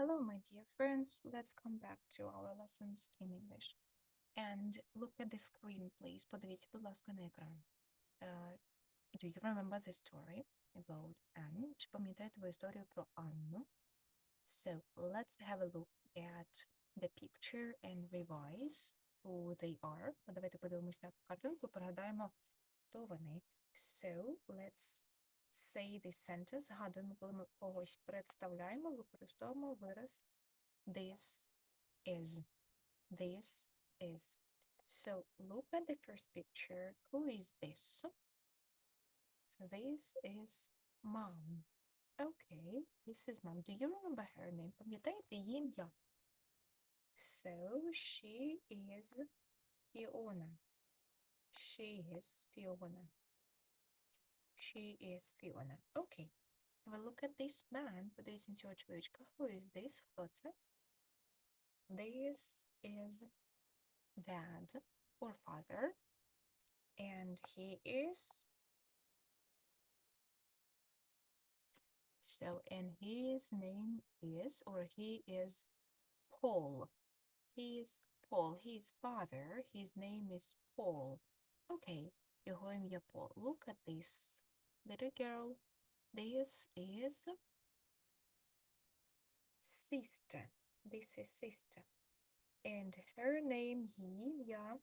Hello, my dear friends. Let's come back to our lessons in English. And look at the screen, please. Подивіться, будь ласка, на екран. Uh, do you remember the story about Anne? Чи пам'ятаєте ви історію про Анну? So, let's have a look at the picture and revise who they are. Давайте подивимось на картинку, пригадаємо, хто вони. So, let's say this sentence. Згадуємо, коли ми когось представляємо, використовуємо вираз this is. This is. So look at the first picture. Who is this? So this is mom. Okay, this is mom. Do you remember her name? Пам'ятаєте її ім'я? So she is Fiona. She is Fiona. She is Fiona. Okay. Have a look at this man. Подивіться на цього чоловічка. Who is this? Хто це? This is dad or father. And he is so and his name is or he is Paul. He is Paul. His father, his name is Paul. Okay, його ім'я Пол. Look at this little girl. This is sister. This is sister. And her name її ім'я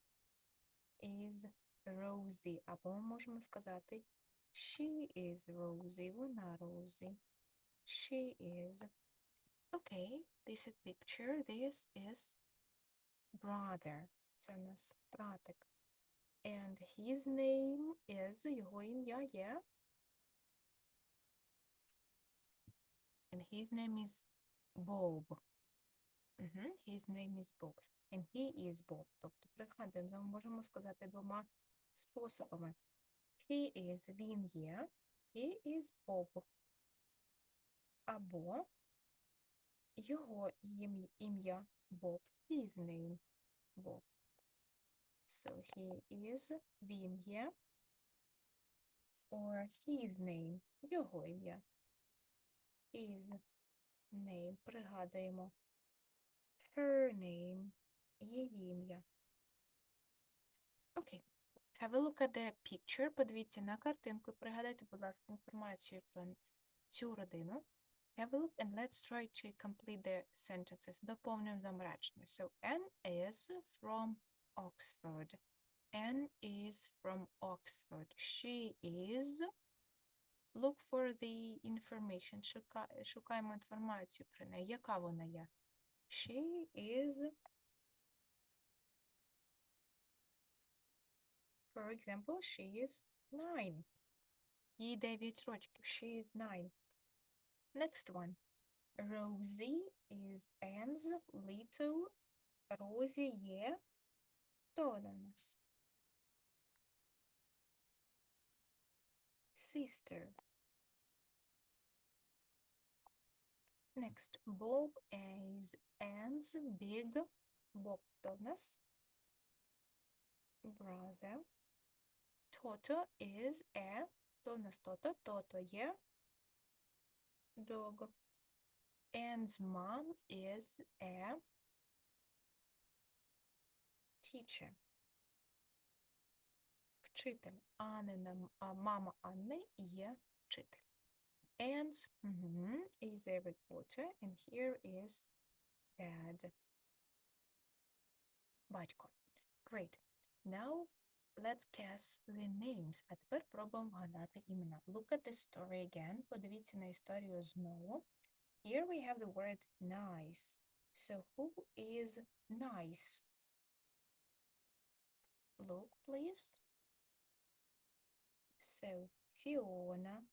is Rosie. Або ми можемо сказати she is Rosie. Вона Rosie. She is. Okay, this is picture. This is brother. Це у нас братик. And his name is, його ім'я є. And his name is Bob. Угу. His name is Bob. And he is Bob. Тобто, пригадуємо, ми можемо сказати двома способами. He is, він є. He is Bob. Або його ім'я Bob. His name Bob. So he is, він є. Or his name, його ім'я. His name, пригадуємо. Her name, її ім'я. Окей. Have a look at the picture. Подивіться на картинку. Пригадайте, будь ласка, інформацію про цю родину. Have a look and let's try to complete the sentences. Доповнюємо them речення. So, Anne is from Oxford. Anne is from Oxford. She is. Look for the information. Шука... Шукаємо інформацію про неї. Яка вона є? She is. For example, she is nine. Їй 9 років. She is nine. Next one. Rosie is Anne's little. Розі є. Хто вона у нас? Sister. Next. Bob is Anne's big. Bob хто в нас? Brother. Toto is a. Хто у нас Toto? Toto є. Dog. Anne's mom is a teacher. Вчитель. Аннина, м- а мама Анни є вчитель. Anne's mhm, is a reporter, and here is dad. Батько. Great. Now let's guess the names. А тепер пробуємо вгадати імена. Look at the story again. Подивіться на історію знову. Here we have the word nice. So who is nice? Look, please. So Fiona.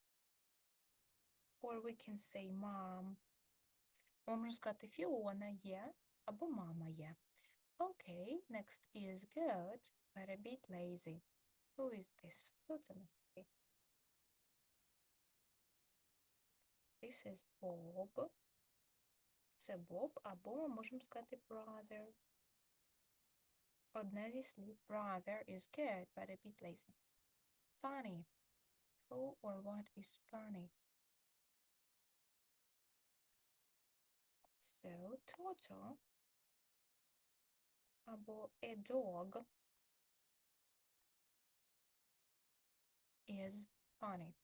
Or we can say mom. Можна сказати Фіона є або мама є. Okay, next is good, but a bit lazy. Who is this? Хто це у нас такий? This is Bob. Це Боб, або ми можемо сказати brother. Одне зі слів. Brother is good, but a bit lazy. Funny. Who or what is funny? So, Toto або a dog is funny.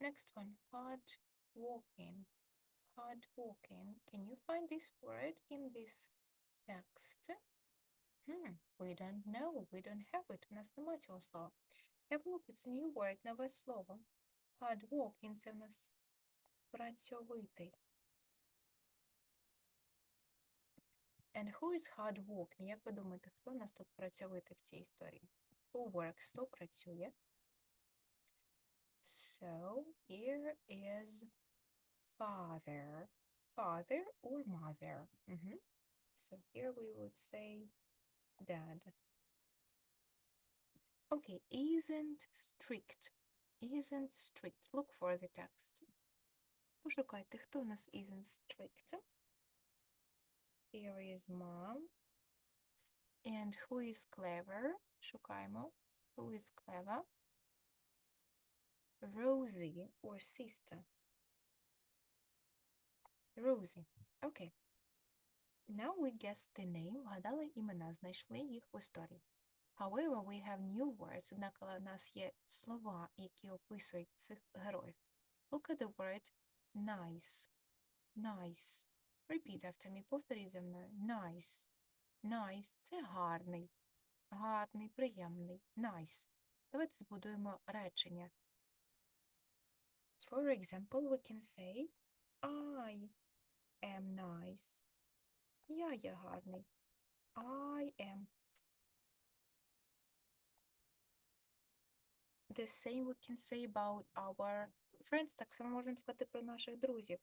Next one, hard walking. Hard walking. Can you find this word in this text? Hmm, we don't know. We don't have it. У нас нема цього слова. Have a look, it's a new word, нове слово. Hard walking – це в нас працьовитий. And who is hard walking? Як ви думаєте, хто у нас тут працьовитий в цій історії? Who works? Хто працює? So here is father. Father or mother? Mhm. So here we would say dad. Okay, isn't strict. Isn't strict. Look for the text. Пошукайте, хто у нас isn't strict. Here is mom. And who is clever? Шукаємо. Who is clever? Rosie or sister. Rosie. Okay. Now we guessed the name, вгадали імена, знайшли їх в історії. However, we have new words, однак у нас є слова, які описують цих героїв. Look at the word nice. Nice. Repeat after me. Повторіть за мною. Nice. Nice – це гарний. Гарний, приємний. Nice. Давайте збудуємо речення. For example, we can say I am nice. Я є гарний. I am. The same we can say about our friends. Так само можемо сказати про наших друзів.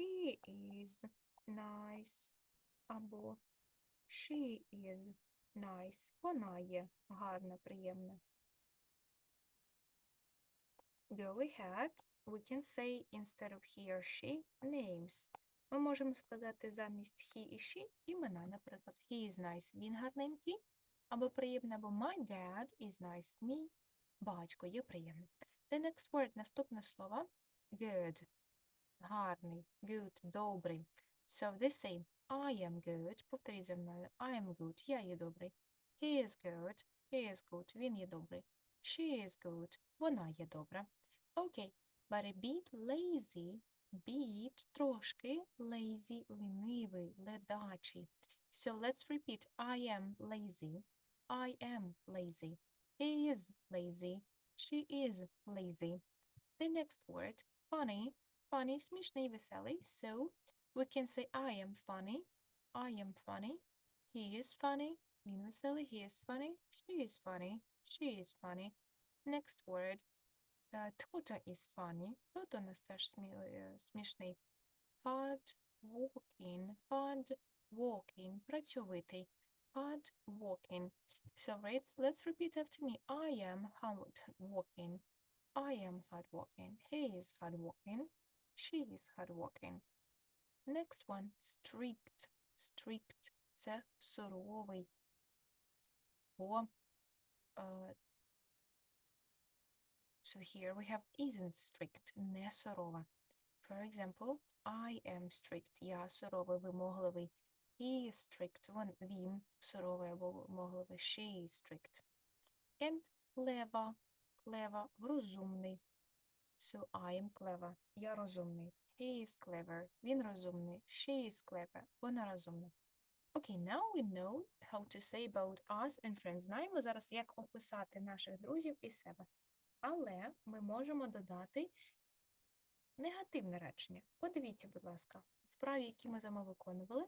He is nice. Або she is nice. Вона є гарна, приємна. Go ahead. We can say instead of he or she names. Ми можемо сказати замість he і she імена, наприклад, he is nice, він гарненький, або приємний, або my dad is nice, мій батько є приємний. The next word, наступне слово good, гарний, good, добрий. So the same, I am good, повторіть за мною, I am good, я є добрий. He is good, he is good, він є добрий. She is good, вона є добра. Окей, but a bit lazy, bit трошки lazy, лінивий, ледачий. So let's repeat. I am lazy. I am lazy. He is lazy. She is lazy. The next word, funny. Funny, смішний, веселий. So we can say I am funny. I am funny. He is funny. Він веселий. He is funny. She is funny. She is funny. Next word, Uh, Toto is funny. Toto у нас теж смі- е, смішний. Hard walking. Hard walking. Працьовитий. Hard walking. So let's, let's repeat after me. I am hard walking. I am hard walking. He is hard walking. She is hard walking. Next one. Strict. Strict. Це суровий. По е, So here we have isn't strict, не сурова. For example, I am strict, я суровий, вимогливий. He is strict, вон, він суровий або вимогливий. She is strict. And clever, clever, розумний. So I am clever, я розумний. He is clever, він розумний. She is clever, вона розумна. Okay, now we know how to say about us and friends. Знаємо зараз, як описати наших друзів і себе. Але ми можемо додати негативне речення. Подивіться, будь ласка, вправі, які ми з вами виконували,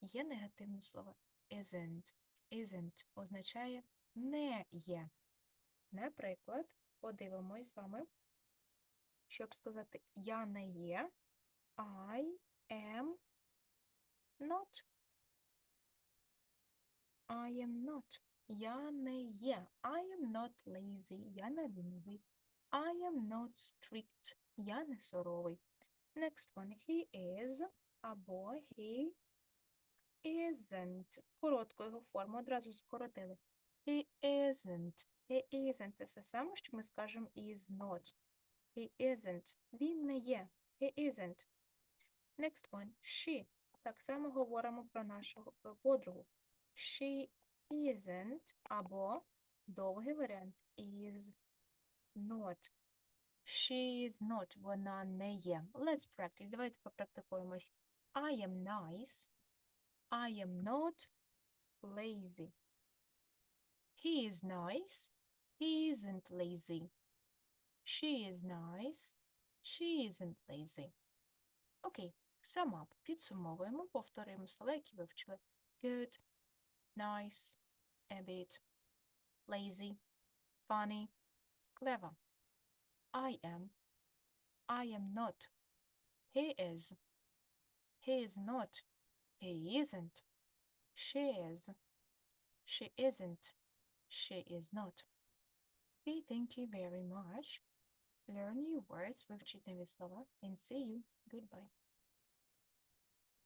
є негативне слово isn't. Isn't означає не є. Наприклад, подивимось з вами, щоб сказати я не є, I am not. I am not. Я не є. I am not lazy. Я не лінивий. I am not strict. Я не суровий. Next one. He is або he isn't. Коротку його форму одразу скоротили. He isn't. He isn't. Це саме, що ми скажемо is not. He isn't. Він не є. He isn't. Next one. She. Так само говоримо про нашу е, подругу. She isn't або довгий варіант is not. She is not. Вона не є. Let's practice. Давайте попрактикуємось. I am nice. I am not lazy. He is nice. He isn't lazy. She is nice. She isn't lazy. Окей, sum up. Підсумовуємо, повторимо слова, які вивчили. Good, nice, a bit, lazy, funny, clever. I am. I am not. He is. He is not. He isn't. She is. She isn't. She is not. Okay, thank you very much. Learn new words, вивчіть нові слова, and see you. Goodbye.